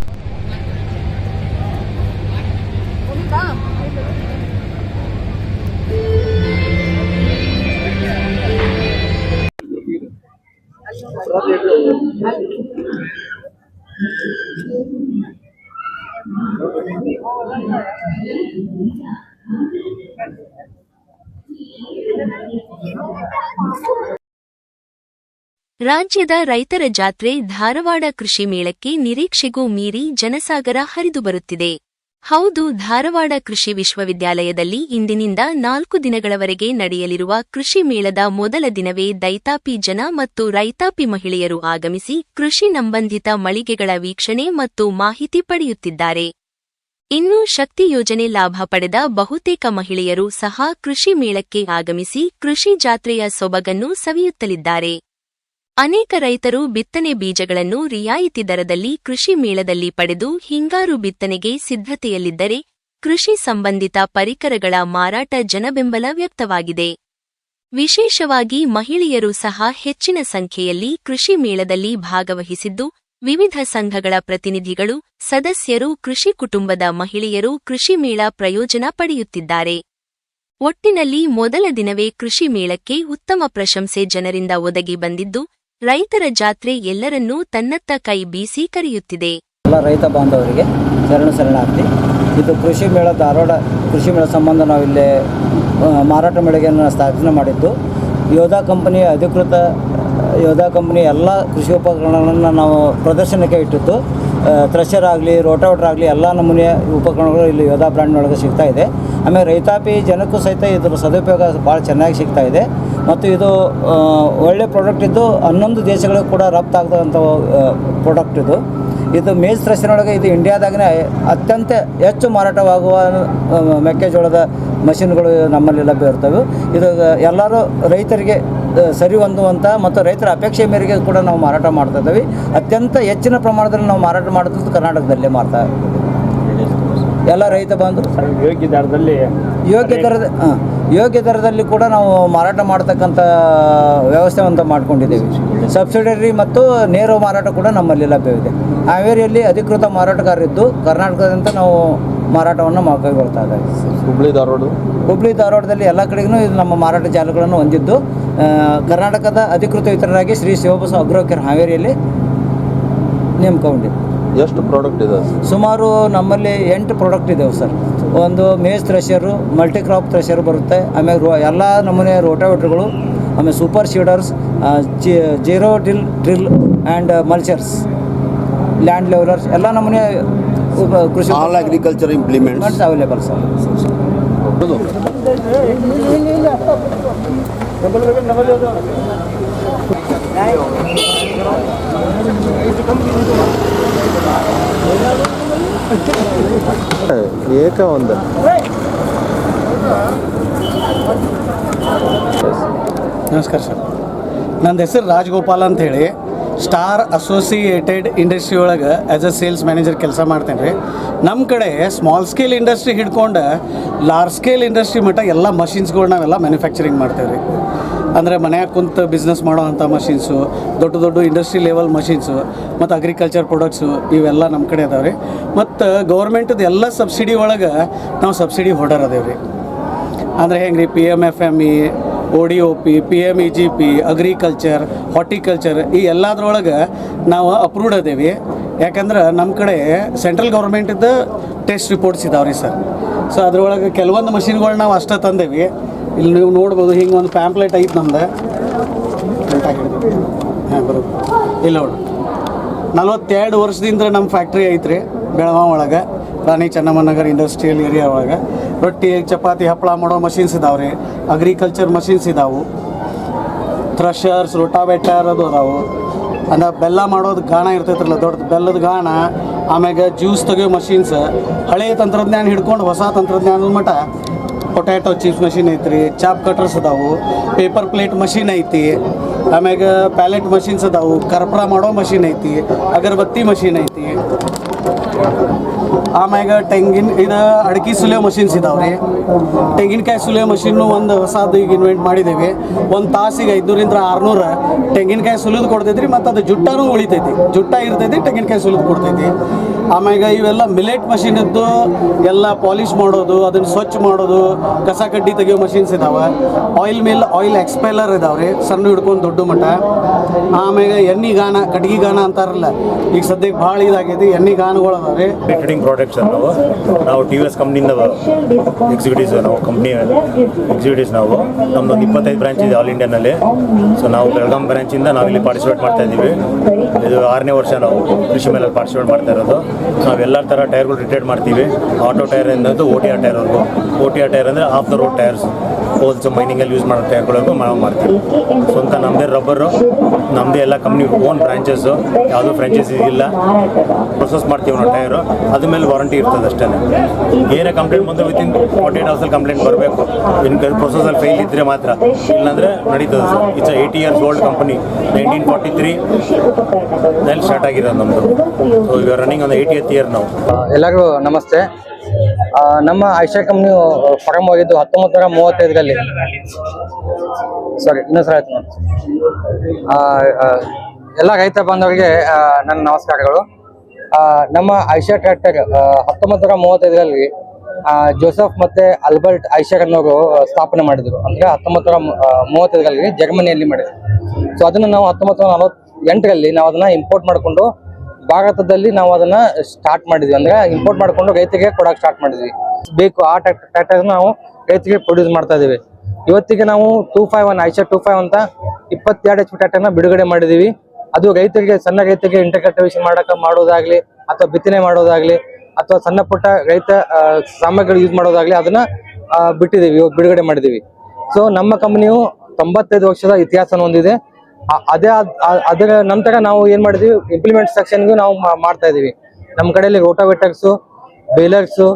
ರಾಜ್ಯದ ರೈತರ ಜಾತ್ರೆ ಧಾರವಾಡ ಕೃಷಿ ಮೇಳಕ್ಕೆ ನಿರೀಕ್ಷೆಗೂ ಮೀರಿ ಜನಸಾಗರ ಹರಿದು ಬರುತ್ತಿದೆ. ಹೌದು, ಧಾರವಾಡ ಕೃಷಿ ವಿಶ್ವವಿದ್ಯಾಲಯದಲ್ಲಿ ಇಂದಿನಿಂದ ನಾಲ್ಕು ದಿನಗಳವರೆಗೆ ನಡೆಯಲಿರುವ ಕೃಷಿ ಮೇಳದ ಮೊದಲ ದಿನವೇ ದೈತಾಪಿ ಜನ ಮತ್ತು ರೈತಾಪಿ ಮಹಿಳೆಯರು ಆಗಮಿಸಿ ಕೃಷಿ ಸಂಬಂಧಿತ ಮಳಿಗೆಗಳ ವೀಕ್ಷಣೆ ಮತ್ತು ಮಾಹಿತಿ ಪಡೆಯುತ್ತಿದ್ದಾರೆ. ಇನ್ನು ಶಕ್ತಿ ಯೋಜನೆ ಲಾಭ ಪಡೆದ ಬಹುತೇಕ ಮಹಿಳೆಯರು ಸಹ ಕೃಷಿ ಮೇಳಕ್ಕೆ ಆಗಮಿಸಿ ಕೃಷಿ ಜಾತ್ರೆಯ ಸೊಬಗನ್ನು ಸವಿಯುತ್ತಲಿದ್ದಾರೆ. ಅನೇಕ ರೈತರು ಬಿತ್ತನೆ ಬೀಜಗಳನ್ನು ರಿಯಾಯಿತಿ ದರದಲ್ಲಿ ಕೃಷಿ ಮೇಳದಲ್ಲಿ ಪಡೆದು ಹಿಂಗಾರು ಬಿತ್ತನೆಗೆ ಸಿದ್ಧತೆಯಲ್ಲಿದ್ದರೆ ಕೃಷಿ ಸಂಬಂಧಿತ ಪರಿಕರಗಳ ಮಾರಾಟ ಜನಬೆಂಬಲ ವ್ಯಕ್ತವಾಗಿದೆ. ವಿಶೇಷವಾಗಿ ಮಹಿಳೆಯರು ಸಹ ಹೆಚ್ಚಿನ ಸಂಖ್ಯೆಯಲ್ಲಿ ಕೃಷಿ ಮೇಳದಲ್ಲಿ ಭಾಗವಹಿಸಿದ್ದು, ವಿವಿಧ ಸಂಘಗಳ ಪ್ರತಿನಿಧಿಗಳು, ಸದಸ್ಯರು, ಕೃಷಿ ಕುಟುಂಬದ ಮಹಿಳೆಯರು ಕೃಷಿ ಮೇಳ ಪ್ರಯೋಜನ ಪಡೆಯುತ್ತಿದ್ದಾರೆ. ಒಟ್ಟಿನಲ್ಲಿ ಮೊದಲ ದಿನವೇ ಕೃಷಿ ಮೇಳಕ್ಕೆ ಉತ್ತಮ ಪ್ರಶಂಸೆ ಜನರಿಂದ ಒದಗಿ ಬಂದಿದ್ದು ರೈತರ ಜಾತ್ರೆ ಎಲ್ಲರನ್ನೂ ತನ್ನತ್ತ ಕೈ ಬೀಸಿ ಕರೆಯುತ್ತಿದೆ. ಎಲ್ಲ ರೈತ ಬಾಂಧವರಿಗೆ ಶರಣ ಶರಣಾರ್ಥಿ. ಇದು ಕೃಷಿ ಮೇಳ ಧಾರವಾಡ ಕೃಷಿ ಮೇಳ ಸಂಬಂಧ ನಾವು ಇಲ್ಲಿ ಮಾರಾಟ ಮಳಿಗೆಯನ್ನು ಸ್ಥಾಪನೆ ಮಾಡಿದ್ದು. ಯೋಧಾ ಕಂಪನಿಯ ಅಧಿಕೃತ, ಯೋಧಾ ಕಂಪನಿ ಎಲ್ಲ ಕೃಷಿ ಉಪಕರಣಗಳನ್ನು ನಾವು ಪ್ರದರ್ಶನಕ್ಕೆ ಇಟ್ಟಿದ್ದು. ಥ್ರೆಷರ್ ಆಗಲಿ ರೋಟಾವೇಟರ್ ಆಗಲಿ ಎಲ್ಲ ನಮೂನೆಯ ಉಪಕರಣಗಳು ಇಲ್ಲಿ ಯೋಧಾ ಬ್ರ್ಯಾಂಡ್ನೊಳಗೆ ಸಿಗ್ತಾ ಇದೆ. ಆಮೇಲೆ ರೈತಾಪಿ ಜನಕ್ಕೂ ಸಹಿತ ಇದರ ಸದುಪಯೋಗ ಭಾಳ ಚೆನ್ನಾಗಿ ಸಿಗ್ತಾ ಇದೆ. ಮತ್ತು ಇದು ಒಳ್ಳೆ ಪ್ರಾಡಕ್ಟ್ ಇದ್ದು ಹನ್ನೊಂದು ದೇಶಗಳಿಗೂ ಕೂಡ ರಫ್ತಾಗ್ತಕ್ಕಂಥ ಪ್ರಾಡಕ್ಟ್ ಇದು. ಇದು ಮೇಜ್ ಥ್ರೆಷರ್ನೊಳಗೆ ಇದು ಇಂಡಿಯಾದಾಗನೇ ಅತ್ಯಂತ ಹೆಚ್ಚು ಮಾರಾಟವಾಗುವ ಮೆಕ್ಕೆಜೋಳದ ಮಷಿನ್ಗಳು ನಮ್ಮಲ್ಲಿ ಲಭ್ಯ ಇರ್ತವೆ. ಇದು ಎಲ್ಲರೂ ರೈತರಿಗೆ ಸರಿ ಹೊಂದುವಂಥ ಮತ್ತು ರೈತರ ಅಪೇಕ್ಷೆ ಮೇರೆಗೆ ಕೂಡ ನಾವು ಮಾರಾಟ ಮಾಡ್ತಾ ಇದ್ದೀವಿ. ಅತ್ಯಂತ ಹೆಚ್ಚಿನ ಪ್ರಮಾಣದಲ್ಲಿ ನಾವು ಮಾರಾಟ ಮಾಡೋದು ಕರ್ನಾಟಕದಲ್ಲೇ ಮಾಡ್ತಾ ಎಲ್ಲ ರೈತ ಬಂದು ಯೋಗ್ಯ ದರದಲ್ಲಿ ಯೋಗ್ಯ ದರದ ಹಾಂ ಯೋಗ್ಯ ದರದಲ್ಲಿ ಕೂಡ ನಾವು ಮಾರಾಟ ಮಾಡ್ತಕ್ಕಂಥ ವ್ಯವಸ್ಥೆ ಅಂತ ಮಾಡ್ಕೊಂಡಿದ್ದೀವಿ ಸಬ್ಸಿಡರಿ ಮತ್ತು ನೇರ ಮಾರಾಟ ಕೂಡ ನಮ್ಮಲ್ಲಿ ಲಭ್ಯವಿದೆ. ಹಾವೇರಿಯಲ್ಲಿ ಅಧಿಕೃತ ಮಾರಾಟಗಾರರಿದ್ದು ಕರ್ನಾಟಕದಂತ ನಾವು ಮಾರಾಟವನ್ನು ಕೈಗೊಳ್ತಾ ಇದ್ದೇವೆ ಹುಬ್ಳಿ ಧಾರವಾಡ. ಹುಬ್ಳಿ ಧಾರವಾಡದಲ್ಲಿ ಎಲ್ಲ ಕಡೆಗೂ ಇದು ನಮ್ಮ ಮಾರಾಟ ಜಾಲಗಳನ್ನು ಹೊಂದಿದ್ದು. ಕರ್ನಾಟಕದ ಅಧಿಕೃತ ವಿತರಣರಾಗಿ ಶ್ರೀ ಶಿವಬಸ ಅಗ್ರೋಕೇರ್ ಹಾವೇರಿಯಲ್ಲಿ ನೇಮಕೊಂಡಿದೆ ಎಷ್ಟು ಪ್ರಾಡಕ್ಟ್ ಇದೆ? ಸುಮಾರು ನಮ್ಮಲ್ಲಿ ಎಂಟು ಪ್ರಾಡಕ್ಟ್ ಇದಾವೆ ಸರ್. ಒಂದು maize thresher multi crop thresher ಬರುತ್ತೆ. ಆಮೇಲೆ ರೋ ಎಲ್ಲ ನಮೂನೆ ರೋಟಾವೇಟ್ರ್ಗಳು ಆಮೇಲೆ super seeders zero drill drill and mulchers land levellers ಎಲ್ಲ ನಮೂನೆ ಕೃಷಿ all agriculture implements available sir. ಒಂದು. ನಮಸ್ಕಾರ ಸರ್. ನನ್ನ ಹೆಸರು ರಾಜಗೋಪಾಲ್ ಅಂತ ಹೇಳಿ ಸ್ಟಾರ್ ಅಸೋಸಿಯೇಟೆಡ್ ಇಂಡಸ್ಟ್ರಿ ಒಳಗೆ ಆ್ಯಸ್ ಅ ಸೇಲ್ಸ್ ಮ್ಯಾನೇಜರ್ ಕೆಲಸ ಮಾಡ್ತೇನೆ ರೀ. ನಮ್ಮ ಕಡೆ ಸ್ಮಾಲ್ ಸ್ಕೇಲ್ ಇಂಡಸ್ಟ್ರಿ ಹಿಡ್ಕೊಂಡು ಲಾರ್ಜ್ ಸ್ಕೇಲ್ ಇಂಡಸ್ಟ್ರಿ ಮಟ್ಟ ಎಲ್ಲ ಮಷಿನ್ಸ್ಗಳು ನಾವೆಲ್ಲ ಮ್ಯಾನುಫ್ಯಾಕ್ಚರಿಂಗ್ ಮಾಡ್ತೇವೆ ರೀ. ಅಂದರೆ ಮನೆಯಾಗ ಕುಂತು ಬಿಸ್ನೆಸ್ ಮಾಡೋ ಅಂಥ ಮಷಿನ್ಸು ದೊಡ್ಡ ದೊಡ್ಡ ಇಂಡಸ್ಟ್ರಿ ಲೆವೆಲ್ ಮಷಿನ್ಸು ಮತ್ತು ಅಗ್ರಿಕಲ್ಚರ್ ಪ್ರೊಡಕ್ಟ್ಸು ಇವೆಲ್ಲ ನಮ್ಮ ಕಡೆ ಅದಾವೆ ರೀ ಮತ್ತು ಗೌರ್ಮೆಂಟದ ಎಲ್ಲ ಸಬ್ಸಿಡಿ ಒಳಗೆ ನಾವು ಸಬ್ಸಿಡಿ ಹೊಡರ್ ಅದೇವೆ ರೀ ಅಂದರೆ ಹೆಂಗೆ ರೀ P M F M E O D O P P M E G P agriculture horticulture ಈ ಎಲ್ಲದ್ರೊಳಗೆ ನಾವು ಅಪ್ರೂವ್ಡ್ ಅದೇವಿ. ಯಾಕಂದ್ರೆ ನಮ್ಮ ಕಡೆ ಸೆಂಟ್ರಲ್ ಗೌರ್ಮೆಂಟಿದ್ದು ಟೆಸ್ಟ್ ರಿಪೋರ್ಟ್ಸ್ ಇದಾವೆ ರೀ ಸರ್. ಸೊ ಅದರೊಳಗೆ ಕೆಲವೊಂದು ಮಷಿನ್ಗಳು ನಾವು ಅಷ್ಟೇ ತಂದೇವಿ. ಇಲ್ಲಿ ನೀವು ನೋಡ್ಬೋದು, ಹಿಂಗೆ ಒಂದು ಪ್ಯಾಂಪ್ಲೆಟ್ ಐತೆ ನಮ್ದು. ಹಾಂ, ಬರೋದು. ಇಲ್ಲ ನೋಡಿ. ನಲ್ವತ್ತೆರಡು ವರ್ಷದಿಂದ ನಮ್ಮ ಫ್ಯಾಕ್ಟ್ರಿ ಐತ್ರಿ, ಬೆಳಗಾವ್ ಒಳಗೆ. ರಾಣಿ ಚೆನ್ನಮ್ಮನಗರ್ ಇಂಡಸ್ಟ್ರಿಯಲ್ ಏರಿಯಾ ಒಳಗೆ. ರೊಟ್ಟಿ, ಚಪಾತಿ, ಹಪ್ಪಳ ಮಾಡೋ ಮಷಿನ್ಸ್ ಇದಾವೆ ರೀ ಅಗ್ರಿಕಲ್ಚರ್ ಮಷಿನ್ಸ್ ಇದಾವೆ. ಥ್ರಷರ್ಸ್ ರೋಟಾವೇಟರ್ ಅದು ಅದಾವೆ. ಅಂದ್ರೆ ಬೆಲ್ಲ ಮಾಡೋದು ಗಾಣ ಇರ್ತೈತ್ರಲ್ಲ ದೊಡ್ಡ ಬೆಲ್ಲದ ಗಾಣ ಆಮ್ಯಾಗ ಜ್ಯೂಸ್ ತೆಗಿಯೋ ಮಷಿನ್ಸ್ ಹಳೆಯ ತಂತ್ರಜ್ಞಾನ ಹಿಡ್ಕೊಂಡು ಹೊಸ ತಂತ್ರಜ್ಞಾನದ ಮಟ್ಟ ಪೊಟ್ಯಾಟೊ ಚಿಪ್ಸ್ ಮಷಿನ್ ಐತ್ರಿ ಚಾಪ್ ಕಟರ್ಸ್ ಅದಾವು ಪೇಪರ್ ಪ್ಲೇಟ್ ಮಷಿನ್ ಐತಿ, ಆಮ್ಯಾಗ ಪ್ಯಾಲೆಟ್ ಮಷಿನ್ಸ್ ಅದಾವು, ಕರ್ಪೂರ ಮಾಡೋ ಮಷಿನ್ ಐತಿ, ಅಗರಬತ್ತಿ ಮಷಿನ್ ಐತಿ. ಆಮ್ಯಾಗ ತೆಂಗಿನ, ಇದು ಅಡಿಕೆ ಸುಲಿಯೋ ಮಷಿನ್ಸ್ ಇದಾವೆ ರೀ. ತೆಂಗಿನಕಾಯಿ ಸುಲಿಯೋ ಮಷಿನ್ನು ಒಂದು ಹೊಸದು ಈಗ ಇನ್ವೆಂಟ್ ಮಾಡಿದ್ದೇವೆ ಒಂದು ತಾಸಿಗೆ ಐದುನೂರಿಂದ ಆರುನೂರು ತೆಂಗಿನಕಾಯಿ ಸುಲಿದು ಕೊಡ್ತೈತಿ ಮತ್ತು ಅದು ಜುಟ್ಟನೂ ಉಳಿತೈತಿ. ಜುಟ್ಟ ಇರ್ತೈತಿ, ತೆಂಗಿನಕಾಯಿ ಸುಲಿದು ಕೊಡ್ತೈತಿ. ಆಮ್ಯಾಗ ಇವೆಲ್ಲ ಮಿಲೆಟ್ ಇದ್ದು ಎಲ್ಲ ಪಾಲಿಶ್ ಮಾಡೋದು, ಅದನ್ನು ಸ್ವಚ್ಛ ಮಾಡೋದು, ಕಸ ಕಡ್ಡಿ ತೆಗಿಯೋ ಮಷಿನ್ಸ್ ಇದಾವೆ. ಆಯಿಲ್ ಮಿಲ್, ಆಯಿಲ್ ಎಕ್ಸ್ಪೈಲರ್ ಇದಾವೆ ರೀ ಸಣ್ಣ ಹಿಡ್ಕೊಂಡು ದೊಡ್ಡ ಮಟ್ಟ ಆಮ್ಯಾಗ ಎಣ್ಣೆ ಗಾಣ ಕಟ್ಗೆ ಗಾಣ ಅಂತಾರಲ್ಲ, ಈಗ ಸದ್ಯಕ್ಕೆ ಭಾಳ ಇದಾಗೈತಿ, ಎಣ್ಣೆ ಗಾಣಗಳು ಅದಾವೆ ರೀ ಟ್ರೇಡಿಂಗ್ ಪ್ರಾಡಕ್ಟ್ಸ್ ನಾವು ನಾವು ಟಿ ವಿ ಎಸ್ ಕಂಪ್ನಿಯಿಂದ ಎಕ್ಸಿಕ್ಯೂಟಿವ್ಸ್ ನಾವು ಕಂಪ್ನಿ ಎಕ್ಸಿಕ್ಯೂಟಿವ್ಸ್ ನಾವು. ನಮ್ದೊಂದು ಇಪ್ಪತ್ತೈದು ಬ್ರಾಂಚ್ ಇದೆ ಆಲ್ ಇಂಡಿಯಾನಲ್ಲಿ ಸೊ ನಾವು ಬೆಳಗಾಂ ಬ್ರಾಂಚಿಂದ ಇಲ್ಲಿ ಪಾರ್ಟಿಸಿಪೇಟ್ ಮಾಡ್ತಾ ಇದ್ದೀವಿ. ಇದು ಆರನೇ ವರ್ಷ ನಾವು ಕೃಷಿ ಮೇಲೆ ಪಾರ್ಟಿಸಿಪೇಟ್ ಮಾಡ್ತಾ ಇರೋದು. ನಾವು ಎಲ್ಲ ಥರ ಟೈರ್ಗಳು ರಿಟೇಟ್ ಮಾಡ್ತೀವಿ. ಆಟೋ ಟೈರ್ ಇಂದ ಓ ಟಿ ಆರ್ ಟೈರ್ವರೆಗೂ ಓ ಟಿ ಆರ್ ಟೈರ್ ಅಂದರೆ ಆಫ್ ದ ರೋಡ್ ಟೈರ್ಸ್ ಹೋಲ್ಸ್ ಮೈನಿಂಗಲ್ಲಿ ಯೂಸ್ ಮಾಡೋ ಟೈರ್ಗಳಿಗೂ ನಾವು ಮಾಡ್ತೀವಿ. ಸ್ವಂತ ನಮ್ಮದೇ ರಬ್ಬರು ನಮ್ಮದೇ ಎಲ್ಲ ಕಂಪ್ನಿ ಓನ್ ಬ್ರಾಂಚಸ್ಸು ಯಾವುದೂ ಫ್ರಾಂಚೈಸಿ ಇಲ್ಲ. ಪ್ರೊಸೆಸ್ ಮಾಡ್ತೀವಿ ನಾವು ಟೈರು ಅದ್ರ ಮೇಲೆ ವಾರಂಟಿ ಇರ್ತದೆ ಅಷ್ಟೇ. ಏನೇ ಕಂಪ್ಲೇಂಟ್ ಬಂದರೆ ವಿತಿನ್ ಫಾರ್ಟಿ ಏಟ್ ಅವರ್ಸಲ್ಲಿ ಕಂಪ್ಲೇಂಟ್ ಬರಬೇಕು. ಇನ್ ಪ್ರೊಸೆಸಲ್ಲಿ ಫೇಲ್ ಇದ್ದರೆ ಮಾತ್ರ. ಇಲ್ಲಾಂದರೆ ನಡೀತದೆ sir. It's eighty years old company nineteen forty three start ಆಗಿರೋದು ನಮ್ಮದು ಸೊ ಇವಾಗ ರನ್ನಿಂಗ್ ಒಂದು ಏಯ್ಟಿ ಇಯರ್ ನಾವು ಎಲ್ಲರಿಗೂ ನಮಸ್ತೆ. ನಮ್ಮ ಐಷಾ ಕಂಪ್ನಿ ಪ್ರಾರಂಭ ಆಗಿದ್ದು ಹತ್ತೊಂಬತ್ತು ನೂರ ಮೂವತ್ತೈದರಲ್ಲಿ ಸಾರಿ ಇನ್ನೊಂದು ಸಲ ಆಯ್ತು ಎಲ್ಲ ರೈತ ಬಾಂಧವರಿಗೆ ನನ್ನ ನಮಸ್ಕಾರಗಳು. ನಮ್ಮ ಐಷಾ ಟ್ರ್ಯಾಕ್ಟರ್ ಹತ್ತೊಂಬತ್ತು ನೂರ ಮೂವತ್ತೈದರಲ್ಲಿ ಜೋಸಫ್ ಮತ್ತೆ ಅಲ್ಬರ್ಟ್ ಐಷರ್ ಅನ್ನೋರು ಸ್ಥಾಪನೆ ಮಾಡಿದ್ರು. ಅಂದ್ರೆ ಹತ್ತೊಂಬತ್ತು ನೂರ ಮೂವತ್ತೈದರಲ್ಲಿ ಜರ್ಮನಿಯಲ್ಲಿ ಮಾಡಿದ್ರು. ಸೊ ಅದನ್ನು ನಾವು ಹತ್ತೊಂಬತ್ತು ನೂರ ನಲವತ್ತೆಂಟರಲ್ಲಿ ನಾವು ಅದನ್ನ ಇಂಪೋರ್ಟ್ ಮಾಡಿಕೊಂಡು ಭಾರತದಲ್ಲಿ ನಾವು ಅದನ್ನ ಸ್ಟಾರ್ಟ್ ಮಾಡಿದ್ವಿ. ಅಂದ್ರೆ ಇಂಪೋರ್ಟ್ ಮಾಡ್ಕೊಂಡು ರೈತರಿಗೆ ಕೊಡಕ್ ಸ್ಟಾರ್ಟ್ ಮಾಡಿದ್ವಿ. ಬೇಕು ಆ ಟ್ರ್ಯಾಕ್ಟರ್ ನಾವು ರೈತರಿಗೆ ಪ್ರೊಡ್ಯೂಸ್ ಮಾಡ್ತಾ ಇದೀವಿ ಇವತ್ತಿಗೆ ನಾವು ಟೂ ಫೈವ್ ಒನ್ ಐಶಾ ಟೂ ಫೈವ್ ಅಂತ ಇಪ್ಪತ್ತೆರಡು ಎಚ್ ಪಿ ಟ್ರ್ಯಾಕ್ಟರ್ನ ಬಿಡುಗಡೆ ಮಾಡಿದೀವಿ ಅದು ರೈತರಿಗೆ, ಸಣ್ಣ ರೈತರಿಗೆ ಇಂಟರ್ಕಲ್ಟಿವೇಶನ್ ಮಾಡಕ, ಮಾಡೋದಾಗ್ಲಿ ಅಥವಾ ಬಿತ್ತನೆ ಮಾಡೋದಾಗ್ಲಿ ಅಥವಾ ಸಣ್ಣ ಪುಟ್ಟ ರೈತ ಸಾಮಗ್ರಿಗಳು ಯೂಸ್ ಮಾಡೋದಾಗ್ಲಿ ಅದನ್ನ ಬಿಟ್ಟಿದ್ದೀವಿ, ಬಿಡುಗಡೆ ಮಾಡಿದೀವಿ ಸೊ ನಮ್ಮ ಕಂಪನಿಯು ತೊಂಬತ್ತೈದು ವರ್ಷದ ಇತಿಹಾಸ ಹೊಂದಿದೆ. ಅದೇ ಅದರ ನಂತರ ನಾವು ಏನ್ ಮಾಡಿದ್ವಿ? ಇಂಪ್ಲಿಮೆಂಟ್ ಸೆಕ್ಷನ್ಗೂ ನಾವು ಮಾಡ್ತಾ ಇದೀವಿ ನಮ್ಮ ಕಡೆಯಲ್ಲಿ ರೋಟಾವೇಟರ್ಸು ಬೇಲರ್ಸು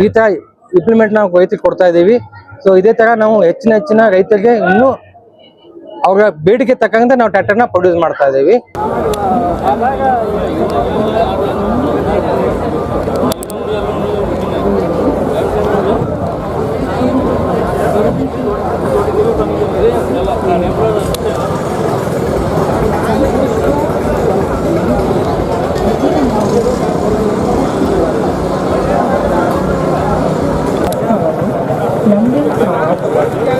ಈ ತರ ಇಂಪ್ಲಿಮೆಂಟ್ ನಾವು ರೈತರಿಗೆ ಕೊಡ್ತಾ ಇದೀವಿ ಸೊ ಇದೇ ತರ ನಾವು ಹೆಚ್ಚಿನ ಹೆಚ್ಚಿನ ರೈತರಿಗೆ ಇನ್ನೂ ಅವರ ಬೇಡಿಕೆ ತಕ್ಕಂತೆ ನಾವು ಟ್ರ್ಯಾಕ್ಟರ್ನ ಪ್ರೊಡ್ಯೂಸ್ ಮಾಡ್ತಾ ಇದೀವಿ